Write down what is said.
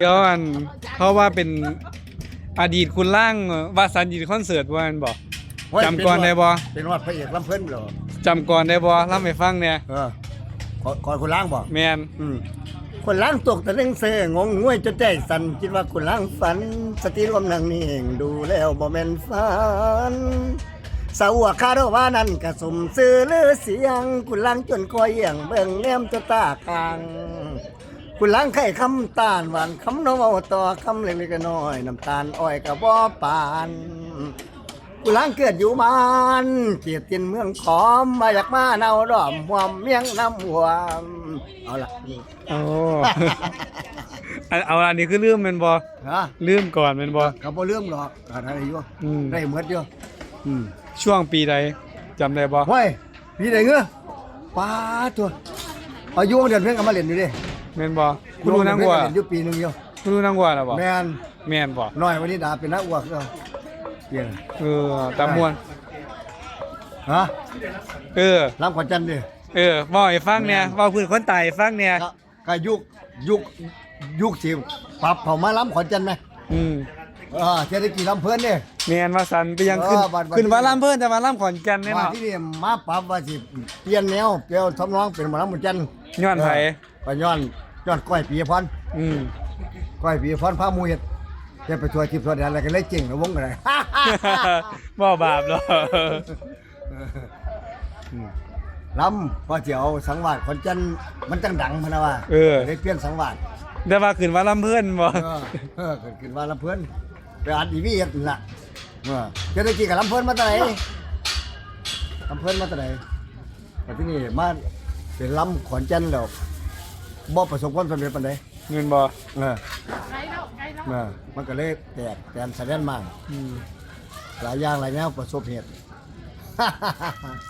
เดี๋ยวอันเพราะว่าเป็นอดีตคุณล่างวาสันยินคอนเสิร์ตว่าอันบอกโอ้ยจำก่อนได้บ่เป็นวัดพระเอกลำเพิ่นเหรอจำก่อนได้บ่เล่าให้ฟังเนี่ยเออก่อนก่อนคนล้างบ่แมนอืมคนล้างตกตะลึงเซงงงงวยจนใจสั่นคิดว่าคนล้างฝัน สติรวมนั่งนิ่งดูแล้วบ่แม่นฝันสาวคาดว่านั่นกะสมซื้อหรือเสียงคุณล้างจนคอยเอียงเบิ่งแนมจะตากลาง คุณล้างไข่คำตาลหวานคำน้องเอาต่อคำเล็กๆน้อยๆน้ำตาลอ้อยกะบ่ปานกูล้างเกิดอยู่มานเกียรตินเมืองขอมมาอยากมาเนาดอมหวมเมียงน้ำหวมเอาละนี่โอ้อันเอาอันนี้คือลืมแม่นบ่ฮะลืมก่อนแม่นบ่เขาบ่เรื่องหรอกอะไรอยู่อืมได้หมดอยู่อืมช่วงปีใดจำได้บ่ห้ยพี่ได้เงื้อป้าตัวอายุเดือนเพิ่งเอามาเล่นอยู่ดิ แม่นบ่คุณรู้นางวัวเล่นอยู่ปีหนึงอยู่คุณรู้นางวัวแล้วบ่แม่นแม่นบ่น้อยวันนี้ดาเป็นนักอวกก็เปลี่ยนเออตามมวนฮะเออ รับขวัญจันทร์ดิ เออเว้าให้ฟังเนี่ยเว้าพื้นคนตายให้ฟังเนี่ยก็ก็ยุคยุคยุคสิปรับเขามาล้ำขวัญจันทร์ไหมอืมเออเศรษฐกิจลำเพลินเนี่ย แม่นว่าสันไปยังขึ้นเออบัดบัด ขึ้นว่าลำเพิ่นแต่ว่าลำขอนแก่นแน่มาเนาะ ที่นี่มาปรับว่าสิเปลี่ยนแนวเปลี่ยนทำนองเป็นหมอลำหมุนจันทร์ย้อนไผเไปย้อน ย้อนก้อยปีพรอืมก้อยปีพรพาหมูเฮ็ดเฮ็ดไปทัวร์ทิพย์ทัวร์แดนอะไรกันเลยเจ๋งนะวงอะไร บ่บาปเนาะลำพอเจียวสังวาสคนจันทร์มันจังดังพะนะว่าเออ ได้เปลี่ยนสังวาสแต่ว่าขึ้นว่าลำเพิ่นบ่เออเออเกิดขึ้นว่าลำเพลินไปอัดอีวีเฮ็ดนั่นล่ะเออเจะได้กี่กับลำเพลินมาแต่ไหนลำเพลินมาแต่ไหนแต่ที่นี่มาเป็นลำขอนจันทร์แล้ว บ่ประสบความสำเร็จปานใดเงินบ่เออเออมันก็เลยแตกแตนแสดงมากอืมหลายอย่างหลายแนวประสบเหตุ